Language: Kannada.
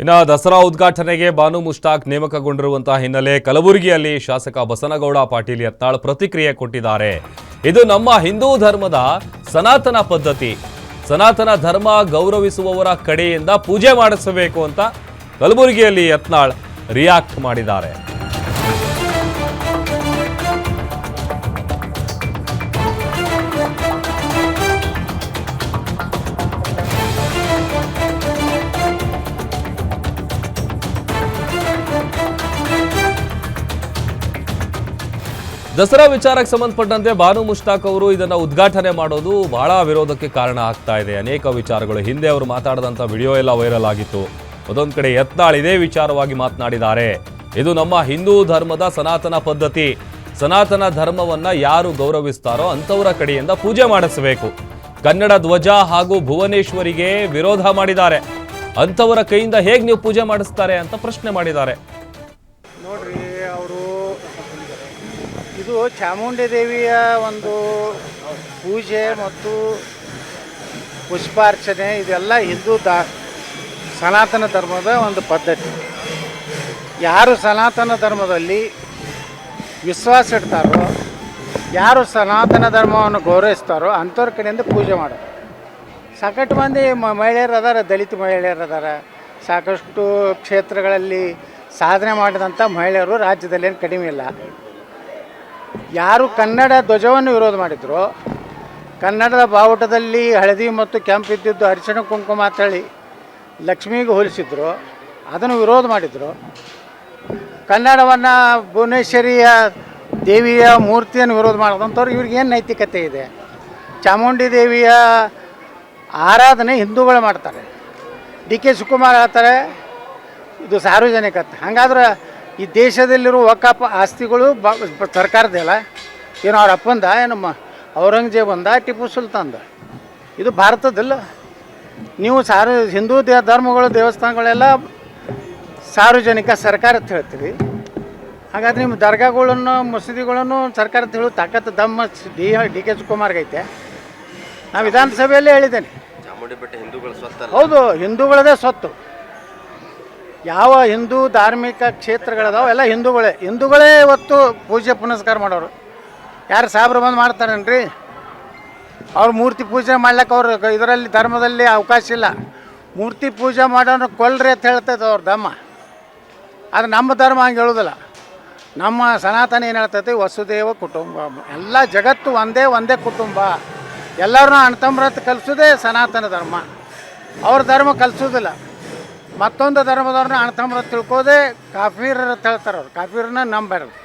ಇನ್ನು ದಸರಾ ಉದ್ಘಾಟನೆಗೆ ಬಾನು ಮುಷ್ತಾಕ್ ನೇಮಕಗೊಂಡಿರುವಂತಹ ಹಿನ್ನೆಲೆ ಕಲಬುರಗಿಯಲ್ಲಿ ಶಾಸಕ ಬಸನಗೌಡ ಪಾಟೀಲ್ ಯತ್ನಾಳ್ ಪ್ರತಿಕ್ರಿಯೆ ಕೊಟ್ಟಿದ್ದಾರೆ. ಇದು ನಮ್ಮ ಹಿಂದೂ ಧರ್ಮದ ಸನಾತನ ಪದ್ಧತಿ. ಸನಾತನ ಧರ್ಮ ಗೌರವಿಸುವವರ ಕಡೆಯಿಂದ ಪೂಜೆ ಮಾಡಿಸಬೇಕು ಅಂತ ಕಲಬುರಗಿಯಲ್ಲಿ ಯತ್ನಾಳ್ ರಿಯಾಕ್ಟ್ ಮಾಡಿದ್ದಾರೆ. ದಸರಾ ವಿಚಾರಕ್ಕೆ ಸಂಬಂಧಪಟ್ಟಂತೆ ಬಾನು ಮುಷ್ತಾಕ್ ಅವರು ಇದನ್ನ ಉದ್ಘಾಟನೆ ಮಾಡೋದು ಬಹಳ ವಿರೋಧಕ್ಕೆ ಕಾರಣ ಆಗ್ತಾ ಇದೆ. ಅನೇಕ ವಿಚಾರಗಳು ಹಿಂದೆ ಅವರು ಮಾತಾಡಿದಂಥ ವಿಡಿಯೋ ಎಲ್ಲ ವೈರಲ್ ಆಗಿತ್ತು. ಅದೊಂದು ಕಡೆ ಯತ್ನಾಳ್ ಇದೇ ವಿಚಾರವಾಗಿ ಮಾತನಾಡಿದ್ದಾರೆ. ಇದು ನಮ್ಮ ಹಿಂದೂ ಧರ್ಮದ ಸನಾತನ ಪದ್ಧತಿ. ಸನಾತನ ಧರ್ಮವನ್ನ ಯಾರು ಗೌರವಿಸ್ತಾರೋ ಅಂಥವರ ಕಡೆಯಿಂದ ಪೂಜೆ ಮಾಡಿಸಬೇಕು. ಕನ್ನಡ ಧ್ವಜ ಹಾಗೂ ಭುವನೇಶ್ವರಿಗೆ ವಿರೋಧ ಮಾಡಿದ್ದಾರೆ. ಅಂಥವರ ಕೈಯಿಂದ ಹೇಗೆ ನೀವು ಪೂಜೆ ಮಾಡಿಸ್ತಾರೆ ಅಂತ ಪ್ರಶ್ನೆ ಮಾಡಿದ್ದಾರೆ. ಇದು ಚಾಮುಂಡಿ ದೇವಿಯ ಒಂದು ಪೂಜೆ ಮತ್ತು ಪುಷ್ಪಾರ್ಚನೆ, ಇದೆಲ್ಲ ಹಿಂದೂ ದಾ, ಸನಾತನ ಧರ್ಮದ ಒಂದು ಪದ್ಧತಿ. ಯಾರು ಸನಾತನ ಧರ್ಮದಲ್ಲಿ ವಿಶ್ವಾಸ ಇಡ್ತಾರೋ, ಯಾರು ಸನಾತನ ಧರ್ಮವನ್ನು ಗೌರವಿಸ್ತಾರೋ ಅಂಥವ್ರ ಕಡೆಯಿಂದ ಪೂಜೆ ಮಾಡೋದು. ಸಾಕಷ್ಟು ಮಂದಿ ಮಹಿಳೆಯರು ಅದಾರ, ದಲಿತ ಮಹಿಳೆಯರು ಅದಾರ. ಸಾಕಷ್ಟು ಕ್ಷೇತ್ರಗಳಲ್ಲಿ ಸಾಧನೆ ಮಾಡಿದಂಥ ಮಹಿಳೆಯರು ರಾಜ್ಯದಲ್ಲಿ ಏನು ಕಡಿಮೆ ಇಲ್ಲ. ಯಾರು ಕನ್ನಡ ಧ್ವಜವನ್ನು ವಿರೋಧ ಮಾಡಿದ್ರು, ಕನ್ನಡದ ಬಾವುಟದಲ್ಲಿ ಹಳದಿ ಮತ್ತು ಕೆಂಪು ಇದ್ದಿದ್ದು ಅರಿಶಿಣ ಕುಂಕುಮ ಅಂತೇಳಿ ಲಕ್ಷ್ಮಿಗೆ ಹೋಲಿಸಿದ್ರು, ಅದನ್ನು ವಿರೋಧ ಮಾಡಿದರು. ಕನ್ನಡವನ್ನು ಭುವನೇಶ್ವರಿಯ ದೇವಿಯ ಮೂರ್ತಿಯನ್ನು ವಿರೋಧ ಮಾಡಿದಂಥವ್ರು ಇವ್ರಿಗೆ ಏನು ನೈತಿಕತೆ ಇದೆ? ಚಾಮುಂಡಿ ದೇವಿಯ ಆರಾಧನೆ ಹಿಂದೂಗಳು ಮಾಡ್ತಾರೆ. ಡಿ ಕೆ ಸುಕುಮಾರ್ ಹೇಳ್ತಾರೆ, ಇದು ಸಾರ್ವಜನಿಕ ಹಾಗಾದ್ರೆ ಹಂಗಾದ್ರೆ ಈ ದೇಶದಲ್ಲಿರುವ ವಕಾಪ ಆಸ್ತಿಗಳು ಬ ಸರ್ಕಾರದ್ದಲ್ಲ ಏನು ಅವ್ರ ಅಪ್ಪಂದ ಏನಮ್ಮ ಮ ಔರಂಗಜೇಬಂದ ಟಿಪ್ಪು ಸುಲ್ತಾನ್ದ. ಇದು ಭಾರತದಲ್ಲ. ನೀವು ಸಾರ್ ಹಿಂದೂ ದೇ ಧರ್ಮಗಳು ದೇವಸ್ಥಾನಗಳೆಲ್ಲ ಸಾರ್ವಜನಿಕ ಸರ್ಕಾರ ಅಂತ ಹೇಳ್ತೀರಿ. ಹಾಗಾದ್ರೆ ನಿಮ್ಮ ದರ್ಗಾಗಳನ್ನು ಮಸೀದಿಗಳನ್ನು ಸರ್ಕಾರ ಅಂತ ಹೇಳೋ ತಾಕತ್ತು ದಮ್ಮ ಡಿ ಡಿ ಕೆ ಕುಮಾರ್ ಐತೆ. ನಾ ವಿಧಾನಸಭೆಯಲ್ಲೇ ಹೇಳಿದ್ದೇನೆ. ಚಾಮುಂಡಿ ಬೆಟ್ಟ ಹಿಂದೂಗಳ ಹೌದು ಹಿಂದೂಗಳದೇ ಸ್ವತ್ತು. ಯಾವ ಹಿಂದೂ ಧಾರ್ಮಿಕ ಕ್ಷೇತ್ರಗಳದಾವ? ಎಲ್ಲ ಹಿಂದೂಗಳೇ. ಹಿಂದೂಗಳೇ ಇವತ್ತು ಪೂಜೆ ಪುನಸ್ಕಾರ ಮಾಡೋರು. ಯಾರು ಸಾಬ್ರು ಬಂದು ಮಾಡ್ತಾರೇನ್ರಿ? ಅವ್ರು ಮೂರ್ತಿ ಪೂಜೆ ಮಾಡ್ಲಿಕ್ಕೆ ಅವ್ರು ಇದರಲ್ಲಿ ಧರ್ಮದಲ್ಲಿ ಅವಕಾಶ ಇಲ್ಲ. ಮೂರ್ತಿ ಪೂಜೆ ಮಾಡೋನು ಕೊಲ್ರಿ ಅಂತ ಹೇಳ್ತೈತೆ ಅವ್ರ ಧರ್ಮ. ಅದು ನಮ್ಮ ಧರ್ಮ ಹಂಗೆ ಹೇಳೋದಿಲ್ಲ. ನಮ್ಮ ಸನಾತನ ಏನು ಹೇಳ್ತೈತಿ? ವಸುದೇವ ಕುಟುಂಬ. ಎಲ್ಲ ಜಗತ್ತು ಒಂದೇ ಒಂದೇ ಕುಟುಂಬ. ಎಲ್ಲರನ್ನೂ ಅಣ್ತಂಬ್ರತ್ ಕಲಿಸೋದೇ ಸನಾತನ ಧರ್ಮ. ಅವ್ರ ಧರ್ಮ ಕಲಿಸೋದಿಲ್ಲ. ಮತ್ತೊಂದು ಧರ್ಮದವ್ರನ್ನ ಅಣ್ತಂಬ್ರತ್ ತಿಳ್ಕೋದೇ ಕಾಫೀರ್ ಅಂತ ಹೇಳ್ತಾರೆ ಅವ್ರು ಕಾಫೀರನ್ನ ನಂಬಾರ್ದು